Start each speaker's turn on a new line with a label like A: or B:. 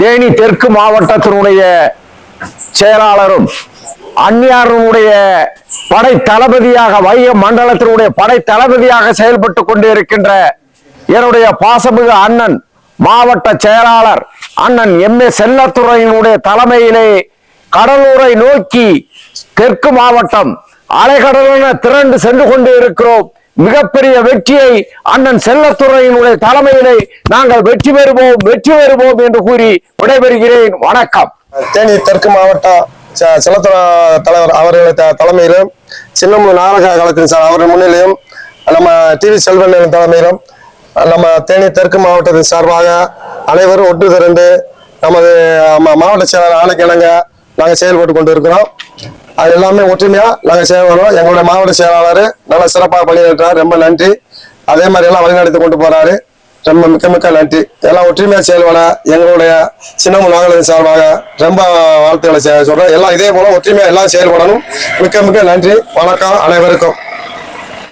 A: தேனி தெற்கு மாவட்டத்தினுடைய செயலாளரும் அந்நியாருடைய படை தளபதியாக வைய மண்டலத்தினுடைய படை தளபதியாக செயல்பட்டு கொண்டிருக்கின்ற என்னுடைய பாசமிகு அண்ணன் மாவட்ட செயலாளர் அண்ணன் எம். ஏ. செல்லத்துறையினுடைய தலைமையிலே கடலூரை நோக்கி தெற்கு மாவட்டம் அலைகடலான திரண்டு சென்று கொண்டு இருக்கிறோம் மிகப்பெரிய வெற்றியை அண்ணன் செல்லத்துறையினுடைய தலைமையிலே நாங்கள் வெற்றி பெறுவோம் வெற்றி பெறுவோம் என்று கூறி விடைபெறுகிறேன். வணக்கம்.
B: தேனி தெற்கு மாவட்டம் ச- செல்லத்துறை தலைவர் அவர்கள் தலைமையிலும் சின்னமு நாடக கலத்தின் சார் அவர்கள் முன்னிலையும் நம்ம டிவி செல்வன் தலைமையிலும் நம்ம தேனி தெற்கு மாவட்டத்தின் சார்பாக அனைவரும் ஒன்று திரண்டு நமது மாவட்ட செயலாளர் ஆணைக்கிழங்க நாங்கள் செயல்பட்டு கொண்டு இருக்கிறோம் அது எல்லாமே ஒற்றுமையா நாங்கள் செயல்படுறோம் எங்களுடைய மாவட்ட செயலாளர் நல்ல சிறப்பாக பணியாற்றார் ரொம்ப நன்றி. அதே மாதிரி எல்லாம் வழிநடத்தி கொண்டு போறாரு. ரொம்ப மிக்க மிக்க நன்றி. எல்லாம் ஒற்றுமையா செயல்பட எங்களுடைய சின்னமு வாங்கலின் சார்பாக ரொம்ப வாழ்த்துக்களை சொல்றேன். எல்லாம் இதே போல ஒற்றுமையா எல்லாம் செயல்படணும். மிக்க மிக்க நன்றி. வணக்கம் அனைவருக்கும்.